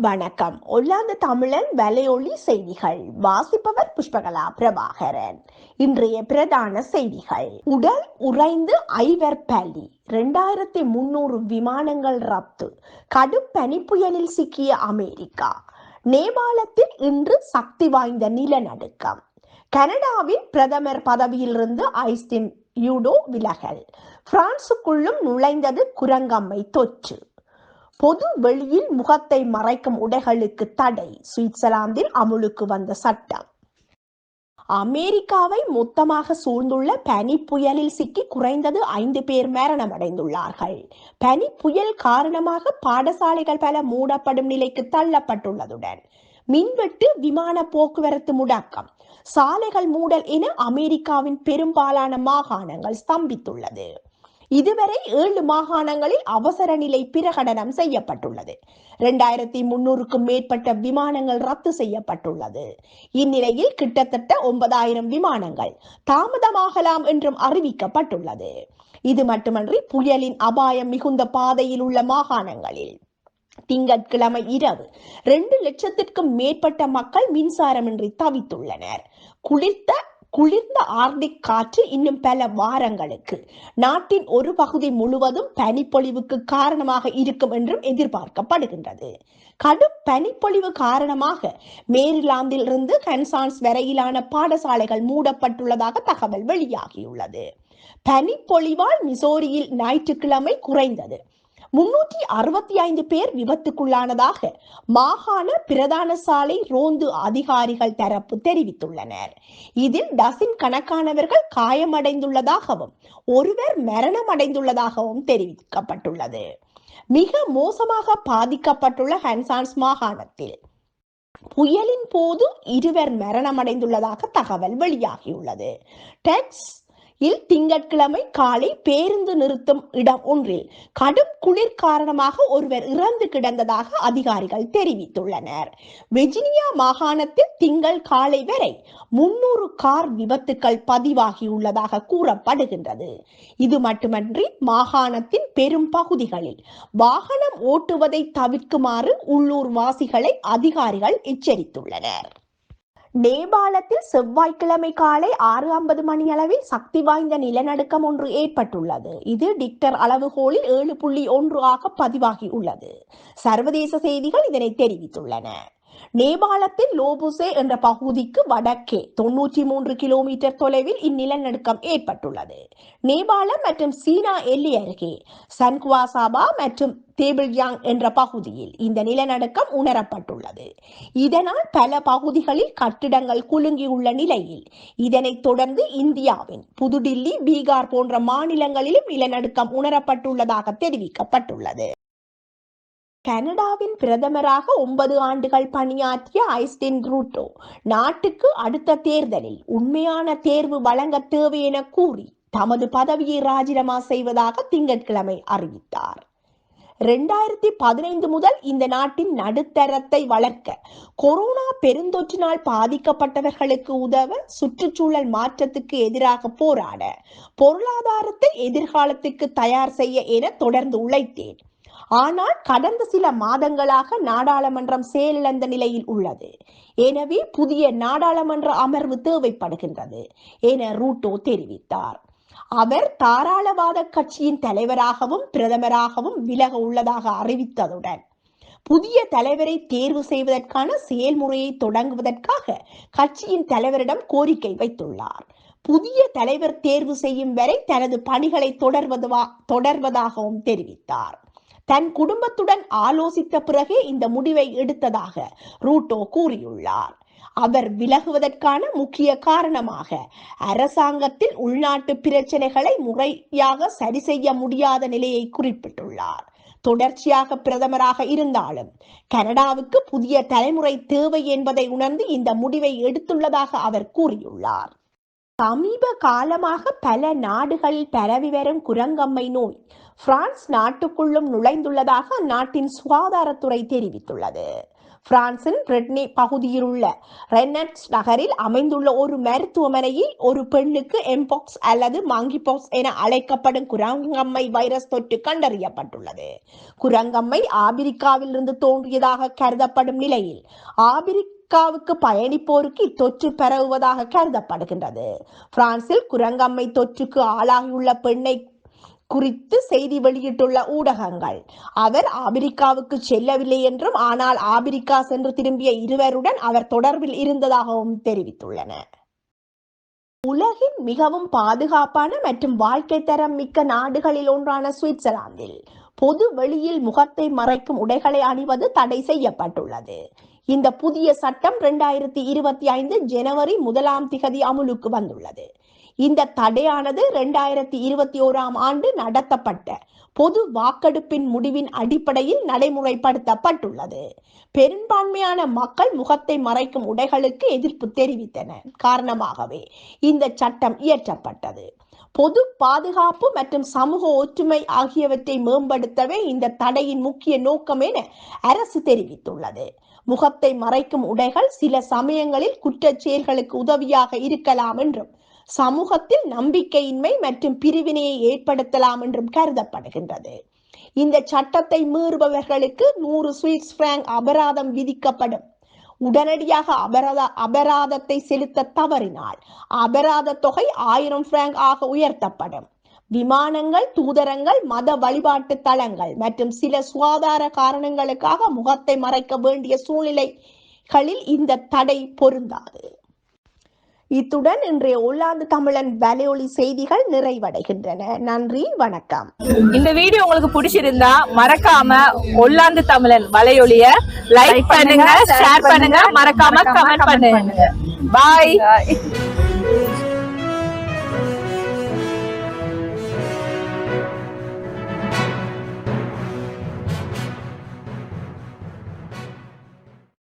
வணக்கம். ஒல்லாந்து தமிழன் வலையொலி செய்திகள். வாசிப்பவர் புஷ்பகலா பிரபாகரன். இன்றைய பிரதான செய்திகள். உடல் உறைந்து ஐவர் பலி. இரண்டாயிரத்தி முன்னூறு விமானங்கள் ரத்து. கடும் பனிப்புயலில் சிக்கிய அமெரிக்கா. நேபாளத்தில் இன்று சக்தி வாய்ந்த நிலநடுக்கம். கனடாவின் பிரதமர் பதவியிலிருந்து ஐஸ்டின் யூடோ விலகல். பிரான்சுக்குள்ளும் நுழைந்தது குரங்கம்மை தொற்று. பொது வெளியில் முகத்தை மறைக்கும் உடைகளுக்கு தடை. சுவிட்சர்லாந்தில் அமுலுக்கு வந்த சட்டம். அமெரிக்காவை மொத்தமாக சூழ்ந்துள்ள பனி புயலில் சிக்கி குறைந்தது ஐந்து பேர் மரணமடைந்துள்ளார்கள். பனி புயல் காரணமாக பாடசாலைகள் பல மூடப்படும் நிலைக்கு தள்ளப்பட்டுள்ளதுடன் மின்வெட்டு விமான போக்குவரத்து முடக்கம் சாலைகள் மூடல் என அமெரிக்காவின் பெரும்பாலான மாகாணங்கள் ஸ்தம்பித்துள்ளது. இதுவரை ஏழு மாகாணங்களில் அவசர நிலை பிரகடனம் செய்யப்பட்டுள்ளது. இரண்டாயிரத்தி முன்னூறுக்கும் மேற்பட்ட விமானங்கள் ரத்து செய்யப்பட்டுள்ளது. இந்நிலையில் கிட்டத்தட்ட ஒன்பதாயிரம் விமானங்கள் தாமதமாகலாம் என்றும் அறிவிக்கப்பட்டுள்ளது. இது மட்டுமன்றி புயலின் அபாயம் மிகுந்த பாதையில் உள்ள மாகாணங்களில். திங்கட்கிழமை இரவு ரெண்டு லட்சத்திற்கும் மேற்பட்ட மக்கள் மின்சாரமின்றி தவித்துள்ளனர். குளிர்த்த குளிர்ந்த ஆர்டிக் காற்று இன்னும் பல வாரங்களுக்கு. நாட்டின் ஒரு பகுதி முழுவதும் பனிப்பொழிவுக்கு காரணமாக இருக்கும் என்றும் எதிர்பார்க்கப்படுகின்றது. கடும் பனிப்பொழிவு காரணமாக மேரிலாந்தில் இருந்து கன்சான்ஸ் வரையிலான பாடசாலைகள் மூடப்பட்டுள்ளதாக தகவல் வெளியாகியுள்ளது. பனிப்பொழிவால் மிசோரியில் ஞாயிற்றுக்கிழமை குறைந்தது. முன்னூற்றி அறுபத்தி ஐந்து பேர் விபத்துக்குள்ளானதாக மாகாண பிரதான சாலை ரோந்து அதிகாரிகள் தரப்பு தெரிவித்துள்ளனர். இதில் டசின் கணக்கானவர்கள் காயமடைந்துள்ளதாகவும் ஒருவர் மரணமடைந்துள்ளதாகவும் தெரிவிக்கப்பட்டுள்ளது. மிக மோசமாக பாதிக்கப்பட்டுள்ள ஹன்சான்ஸ் மாகாணத்தில் புயலின் போது இருவர் மரணமடைந்துள்ளதாக தகவல் வெளியாகியுள்ளது. டெக்ஸ் இல் திங்கட்கிழமை காலை பேருந்து நிறுத்தும் இடம் ஒன்றில் கடும் குளிர் காரணமாக ஒருவர் இறந்து கிடந்ததாக அதிகாரிகள் தெரிவித்துள்ளனர். வெஜினியா மாகாணத்தில் திங்கள் காலை வரை முன்னூறு கார் விபத்துக்கள் பதிவாகியுள்ளதாக கூறப்படுகின்றது. இது மட்டுமன்றி மாகாணத்தின் பெரும் பகுதிகளில் வாகனம் ஓட்டுவதை தவிர்க்குமாறு உள்ளூர் வாசிகளை அதிகாரிகள் எச்சரித்துள்ளனர். நேபாளத்தில் செவ்வாய்க்கிழமை காலை ஆறு ஐம்பது மணி அளவில் சக்தி வாய்ந்த நிலநடுக்கம் ஒன்று ஏற்பட்டுள்ளது. இது டிக்டர் அளவுகோலில் ஏழு புள்ளி ஒன்று ஆக பதிவாகி உள்ளது. சர்வதேச செய்திகள் இதனை தெரிவித்துள்ளன. நேபாளத்தின் லோபுசே என்ற பகுதிக்கு வடக்கே தொன்னூற்றி மூன்று கிலோமீட்டர் தொலைவில் இந்நிலநடுக்கம் ஏற்பட்டுள்ளது. நேபாளம் மற்றும் சீனா எல்லை அருகே சன்குவாசாபா மற்றும் தேபிள்யாங் என்ற பகுதியில் இந்த நிலநடுக்கம் உணரப்பட்டுள்ளது. இதனால் பல பகுதிகளில் கட்டிடங்கள் குலுங்கியுள்ள நிலையில் இதனைத் தொடர்ந்து இந்தியாவின் புதுடில்லி பீகார் போன்ற மாநிலங்களிலும் நிலநடுக்கம் உணரப்பட்டுள்ளதாக தெரிவிக்கப்பட்டுள்ளது. கனடாவின் பிரதமராக ஒன்பது ஆண்டுகள் பணியாற்றிய ஐஸ்டின் ரூட்டோ நாட்டுக்கு அடுத்த தேர்தலில் உண்மையான தேர்வு வழங்க தேவை என கூறி தமது பதவியை ராஜினாமா செய்வதாக திங்கட்கிழமை அறிவித்தார். இரண்டாயிரத்தி பதினைந்து முதல் இந்த நாட்டின் நடுத்தரத்தை வளர்க்க கொரோனா பெருந்தொற்றினால் பாதிக்கப்பட்டவர்களுக்கு உதவ சுற்றுச்சூழல் மாற்றத்துக்கு எதிராக போராட பொருளாதாரத்தை எதிர்காலத்துக்கு தயார் செய்ய என தொடர்ந்து உழைத்தேன். ஆனால் கடந்த சில மாதங்களாக நாடாளுமன்றம் செயலிழந்த நிலையில் உள்ளது. எனவே புதிய நாடாளுமன்ற அமர்வு தேவைப்படுகின்றது என ரூட்டோ தெரிவித்தார். அவர் தாராளவாத கட்சியின் தலைவராகவும் பிரதமராகவும் விலக உள்ளதாக அறிவித்ததுடன் புதிய தலைவரை தேர்வு செய்வதற்கான செயல்முறையை தொடங்குவதற்காக கட்சியின் தலைவரிடம் கோரிக்கை வைத்துள்ளார். புதிய தலைவர் தேர்வு செய்யும் வரை தனது பணிகளை தொடர்வதுவா தொடர்வதாகவும் தெரிவித்தார். தன் குடும்பத்துடன் ஆலோசித்த பிறகே இந்த முடிவை எடுத்ததாக ரூட்டோ கூறியுள்ளார். அவர் விலகுவதற்கான முக்கிய காரணமாக அரசாங்கத்தில் உள்நாட்டு பிரச்சனைகளை முறையாக சரி செய்ய முடியாத நிலையை குறிப்பிட்டுள்ளார். தொடர்ச்சியாக பிரதமராக இருந்தாலும் கனடாவுக்கு புதிய தலைமுறை தேவை என்பதை உணர்ந்து இந்த முடிவை எடுத்துள்ளதாக அவர் கூறியுள்ளார். சமீப காலமாக பல நாடுகளில் பரவி வரும் குரங்கம்மை நோய் பிரான்ஸ் நாட்டுக்குள்ளும் நுழைந்துள்ளதாக அந்நாட்டின் சுகாதாரத்துறை தெரிவித்துள்ளது. பிரான்சின் பிரிட்னி பகுதியில் உள்ள ரெனட்ஸ் நகரில் அமைந்துள்ள ஒரு மருத்துவமனையில் ஒரு பெண்ணுக்கு எம்பாக்ஸ் அல்லது மாங்கிபாக்ஸ் என அழைக்கப்படும் குரங்கம்மை வைரஸ் தொற்று கண்டறியப்பட்டுள்ளது. குரங்கம்மை ஆபிரிக்காவில் இருந்து தோன்றியதாக கருதப்படும் நிலையில் அமெரிக்காவுக்கு பயணிப்போருக்கு இத்தொற்று பரவுவதாக கருதப்படுகின்றது. பிரான்சில் குரங்கம்மை தொற்றுக்கு ஆளாகியுள்ள பெண்ணை குறித்து செய்தி வெளியிட்டுள்ள ஊடகங்கள் அவர் ஆபிரிக்காவுக்கு செல்லவில்லை என்றும் ஆனால் ஆபிரிக்கா சென்று திரும்பிய இருவருடன் அவர் தொடர்பில் இருந்ததாகவும் தெரிவித்துள்ளன. உலகின் மிகவும் பாதுகாப்பான மற்றும் வாழ்க்கை தரம் மிக்க நாடுகளில் ஒன்றான சுவிட்சர்லாந்தில் பொது வெளியில் முகத்தை மறைக்கும் உடைகளை அணிவது தடை செய்யப்பட்டுள்ளது. இந்த புதிய சட்டம் இரண்டாயிரத்தி இருபத்தி ஐந்து ஜனவரி முதலாம் திகதி அமுலுக்கு வந்துள்ளது. இந்த தடையானது இரண்டாயிரத்தி இருபத்தி ஓராம் ஆண்டு நடத்தப்பட்ட பொது வாக்கெடுப்பின் முடிவின் அடிப்படையில் நடைமுறைப்படுத்தப்பட்டுள்ளது. பெரும்பான்மையான மக்கள் முகத்தை மறைக்கும் உடைகளுக்கு எதிர்ப்பு தெரிவித்தனர் காரணமாகவே இந்த சட்டம் இயற்றப்பட்டது. பொது பாதுகாப்பு மற்றும் சமூக ஒற்றுமை ஆகியவற்றை மேம்படுத்தவே இந்த தடையின் முக்கிய நோக்கம் என அரசு தெரிவித்துள்ளது. முகத்தை மறைக்கும் உடைகள் சில சமயங்களில் குற்றச் செயல்களுக்கு உதவியாக இருக்கலாம் என்றும் சமூகத்தில் நம்பிக்கையின்மை மற்றும் பிரிவினையை ஏற்படுத்தலாம் என்றும் கருதப்படுகின்றது. இந்த சட்டத்தை மீறுபவர்களுக்கு நூறு சுவிஸ் பிராங்க் அபராதம் விதிக்கப்படும். உடனடியாக அபராத அபராதத்தை செலுத்த தவறினால் அபராத தொகை ஆயிரம் பிராங்க் ஆக உயர்த்தப்படும். விமானங்கள் தூதரங்கள் மத வழிபாட்டு தலங்கள் மற்றும் சில சுகாதார காரணங்களுக்காக முகத்தை மறைக்க வேண்டிய சூழ்நிலைகளில் இந்த தடை பொருந்தாது. இத்துடன் இன்றைய உள்ளாந்து தமிழன் வலையொலி செய்திகள் நிறைவடைகின்றன. நன்றி வணக்கம். இந்த வீடியோ உங்களுக்கு பிடிச்சிருந்தா மறக்காம ஒல்லாந்து தமிழன் வலையொலிய லைக் பண்ணுங்க ஷேர் பண்ணுங்க மறக்காம கமெண்ட் பண்ணுங்க. பாய்